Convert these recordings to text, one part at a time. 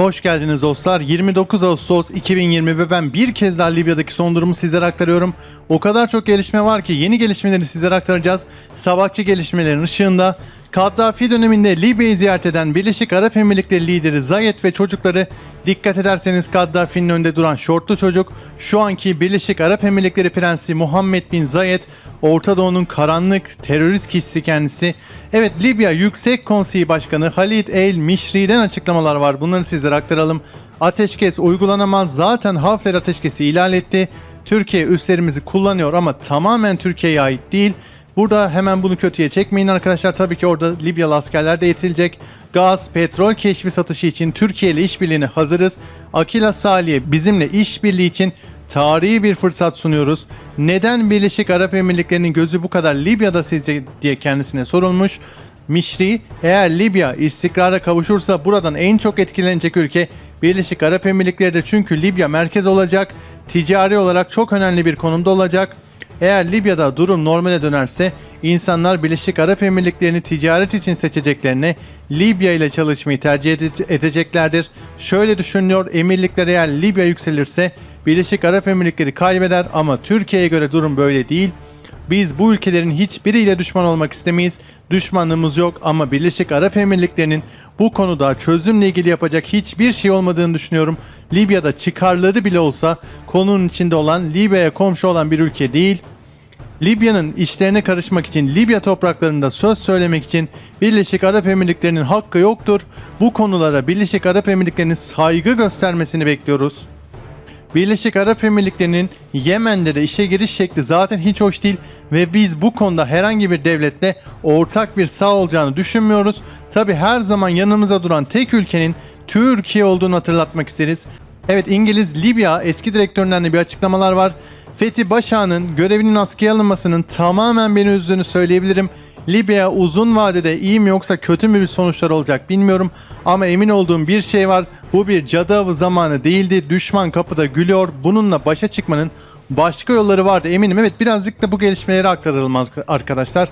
Hoş geldiniz dostlar. 29 Ağustos 2020 ve ben bir kez daha Libya'daki son durumu sizlere aktarıyorum. O kadar çok gelişme var ki yeni gelişmeleri sizlere aktaracağız. Sabahçı gelişmelerin ışığında Kaddafi döneminde Libya'yı ziyaret eden Birleşik Arap Emirlikleri lideri Zayed ve çocukları dikkat ederseniz Kaddafi'nin önünde duran şortlu çocuk şu anki Birleşik Arap Emirlikleri Prensi Muhammed Bin Zayed Orta Doğu'nun karanlık terörist kişisi kendisi. Evet Libya Yüksek Konseyi Başkanı Halid El Mişri'den açıklamalar var. Bunları sizlere aktaralım. Ateşkes uygulanamaz. Zaten Hafter ateşkesi etti. Türkiye üslerimizi kullanıyor ama tamamen Türkiye'ye ait değil. Burada hemen bunu kötüye çekmeyin arkadaşlar. Tabii ki orada Libyalı askerler de yetilecek. Gaz, petrol keşfi satışı için Türkiye ile işbirliğine hazırız. Akila Salih'e bizimle işbirliği için tarihi bir fırsat sunuyoruz. Neden Birleşik Arap Emirlikleri'nin gözü bu kadar Libya'da sizce diye kendisine sorulmuş. Mişri eğer Libya istikrara kavuşursa buradan en çok etkilenecek ülke Birleşik Arap Emirlikleri'dir. Çünkü Libya merkez olacak. Ticari olarak çok önemli bir konumda olacak. Eğer Libya'da durum normale dönerse insanlar Birleşik Arap Emirlikleri'ni ticaret için seçeceklerine Libya ile çalışmayı tercih ede- edeceklerdir. Şöyle düşünüyor emirlikler eğer Libya yükselirse Birleşik Arap Emirlikleri kaybeder ama Türkiye'ye göre durum böyle değil. Biz bu ülkelerin hiçbiriyle düşman olmak istemeyiz. Düşmanlığımız yok ama Birleşik Arap Emirlikleri'nin bu konuda çözümle ilgili yapacak hiçbir şey olmadığını düşünüyorum. Libya'da çıkarları bile olsa konunun içinde olan Libya'ya komşu olan bir ülke değil. Libya'nın işlerine karışmak için, Libya topraklarında söz söylemek için Birleşik Arap Emirlikleri'nin hakkı yoktur. Bu konulara Birleşik Arap Emirlikleri'nin saygı göstermesini bekliyoruz. Birleşik Arap Emirlikleri'nin Yemen'de de işe giriş şekli zaten hiç hoş değil ve biz bu konuda herhangi bir devletle ortak bir sağ olacağını düşünmüyoruz. Tabi her zaman yanımıza duran tek ülkenin Türkiye olduğunu hatırlatmak isteriz. Evet İngiliz Libya eski direktöründen de bir açıklamalar var. Fethi Başağ'ın görevinin askıya alınmasının tamamen beni üzdüğünü söyleyebilirim. Libya uzun vadede iyi mi yoksa kötü mü bir sonuçlar olacak bilmiyorum. Ama emin olduğum bir şey var. Bu bir cadı avı zamanı değildi. Düşman kapıda gülüyor. Bununla başa çıkmanın başka yolları vardı eminim. Evet birazcık da bu gelişmeleri aktaralım arkadaşlar.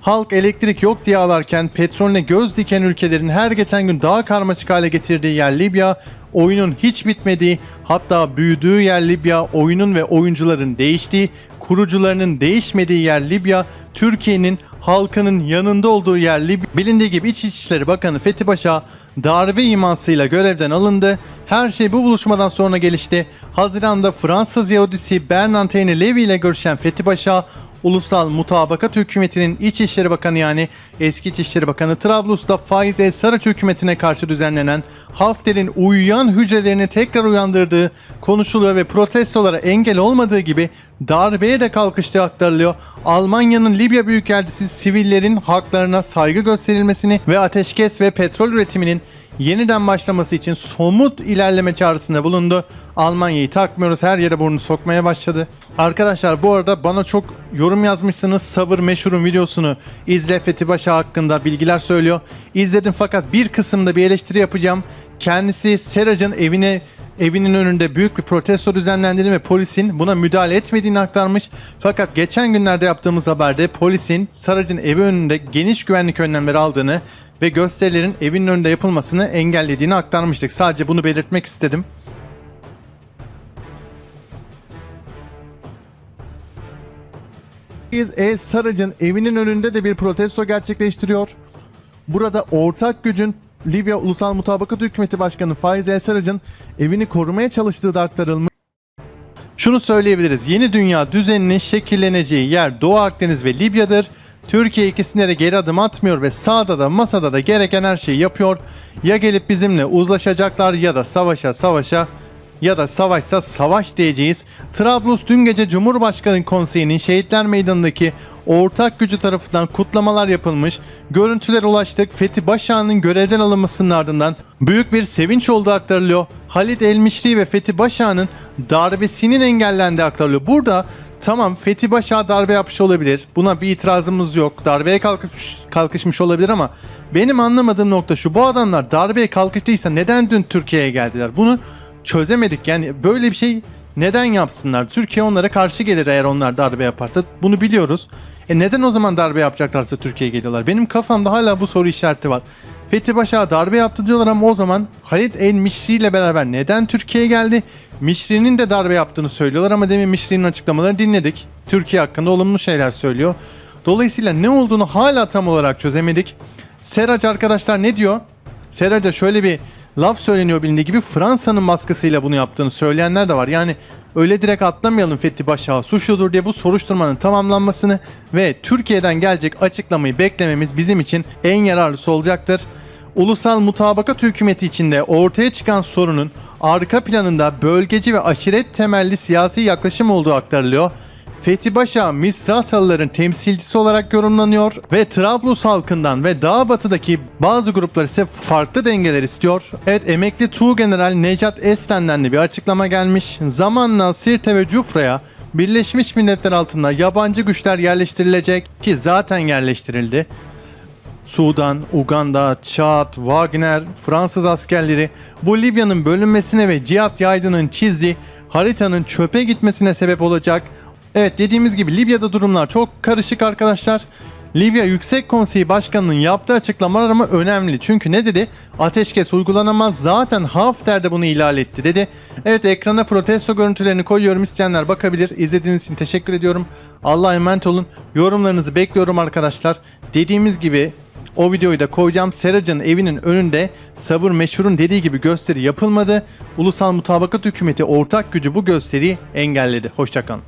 Halk elektrik yok diye ağlarken petrolüne göz diken ülkelerin her geçen gün daha karmaşık hale getirdiği yer Libya, oyunun hiç bitmediği hatta büyüdüğü yer Libya, oyunun ve oyuncuların değiştiği, kurucularının değişmediği yer Libya, Türkiye'nin halkının yanında olduğu yer Libya. Bilindiği gibi İçişleri Bakanı Fethi Paşa darbe imasıyla görevden alındı. Her şey bu buluşmadan sonra gelişti. Haziran'da Fransız Yahudisi Bernardine Levy ile görüşen Fethi Paşa Ulusal Mutabakat Hükümeti'nin İçişleri Bakanı yani eski İçişleri Bakanı Trablus'ta Faiz El Saraç hükümetine karşı düzenlenen Hafter'in uyuyan hücrelerini tekrar uyandırdığı konuşuluyor ve protestolara engel olmadığı gibi darbeye de kalkıştığı aktarılıyor. Almanya'nın Libya Büyükelçisi sivillerin haklarına saygı gösterilmesini ve ateşkes ve petrol üretiminin yeniden başlaması için somut ilerleme çağrısında bulundu. Almanya'yı takmıyoruz her yere burnunu sokmaya başladı. Arkadaşlar bu arada bana çok yorum yazmışsınız. Sabır Meşhur'un videosunu izle Fethi Paşa hakkında bilgiler söylüyor. İzledim fakat bir kısımda bir eleştiri yapacağım. Kendisi Serac'ın evine evinin önünde büyük bir protesto düzenlendiğini ve polisin buna müdahale etmediğini aktarmış. Fakat geçen günlerde yaptığımız haberde polisin Sarac'ın evi önünde geniş güvenlik önlemleri aldığını ve gösterilerin evinin önünde yapılmasını engellediğini aktarmıştık. Sadece bunu belirtmek istedim. Biz E. Sarac'ın evinin önünde de bir protesto gerçekleştiriyor. Burada ortak gücün Libya Ulusal Mutabakat Hükümeti Başkanı Faiz El Sarac'ın evini korumaya çalıştığı da aktarılmış. Şunu söyleyebiliriz. Yeni dünya düzeninin şekilleneceği yer Doğu Akdeniz ve Libya'dır. Türkiye ikisine de geri adım atmıyor ve sağda da masada da gereken her şeyi yapıyor. Ya gelip bizimle uzlaşacaklar ya da savaşa savaşa ya da savaşsa savaş diyeceğiz. Trablus dün gece Cumhurbaşkanı Konseyi'nin Şehitler Meydanı'ndaki ortak gücü tarafından kutlamalar yapılmış. Görüntüler ulaştık. Fethi Başağ'ın görevden alınmasının ardından büyük bir sevinç olduğu aktarılıyor. Halit Elmişri ve Fethi Başağ'ın darbesinin engellendiği aktarılıyor. Burada tamam Fethi Başağ darbe yapmış olabilir. Buna bir itirazımız yok. Darbeye kalkışmış, kalkışmış olabilir ama benim anlamadığım nokta şu. Bu adamlar darbeye kalkıştıysa neden dün Türkiye'ye geldiler? Bunu çözemedik. Yani böyle bir şey neden yapsınlar? Türkiye onlara karşı gelir eğer onlar darbe yaparsa. Bunu biliyoruz. E neden o zaman darbe yapacaklarsa Türkiye'ye geliyorlar? Benim kafamda hala bu soru işareti var. Fethi Başak'a darbe yaptı diyorlar ama o zaman Halit El Mişri ile beraber neden Türkiye'ye geldi? Mişri'nin de darbe yaptığını söylüyorlar ama demin Mişri'nin açıklamalarını dinledik. Türkiye hakkında olumlu şeyler söylüyor. Dolayısıyla ne olduğunu hala tam olarak çözemedik. Serac arkadaşlar ne diyor? Serac'a şöyle bir laf söyleniyor bilindiği gibi Fransa'nın baskısıyla bunu yaptığını söyleyenler de var. Yani öyle direkt atlamayalım Fethi Başak'a suçludur diye bu soruşturmanın tamamlanmasını ve Türkiye'den gelecek açıklamayı beklememiz bizim için en yararlısı olacaktır. Ulusal mutabakat hükümeti içinde ortaya çıkan sorunun arka planında bölgeci ve aşiret temelli siyasi yaklaşım olduğu aktarılıyor. Fethi Başa Misratalıların temsilcisi olarak yorumlanıyor ve Trablus halkından ve daha batıdaki bazı gruplar ise farklı dengeler istiyor. Evet emekli Tuğgeneral Necat Eslen'den de bir açıklama gelmiş. Zamanla Sirte ve Cufra'ya Birleşmiş Milletler altında yabancı güçler yerleştirilecek ki zaten yerleştirildi. Sudan, Uganda, Çad, Wagner, Fransız askerleri bu Libya'nın bölünmesine ve Cihat Yaydın'ın çizdiği haritanın çöpe gitmesine sebep olacak. Evet dediğimiz gibi Libya'da durumlar çok karışık arkadaşlar. Libya Yüksek Konseyi Başkanı'nın yaptığı açıklamalar ama önemli. Çünkü ne dedi? Ateşkes uygulanamaz. Zaten Hafter de bunu ihlal etti dedi. Evet ekrana protesto görüntülerini koyuyorum. İsteyenler bakabilir. İzlediğiniz için teşekkür ediyorum. Allah'a emanet olun. Yorumlarınızı bekliyorum arkadaşlar. Dediğimiz gibi o videoyu da koyacağım. Serac'ın evinin önünde Sabır Meşhur'un dediği gibi gösteri yapılmadı. Ulusal Mutabakat Hükümeti ortak gücü bu gösteriyi engelledi. Hoşçakalın.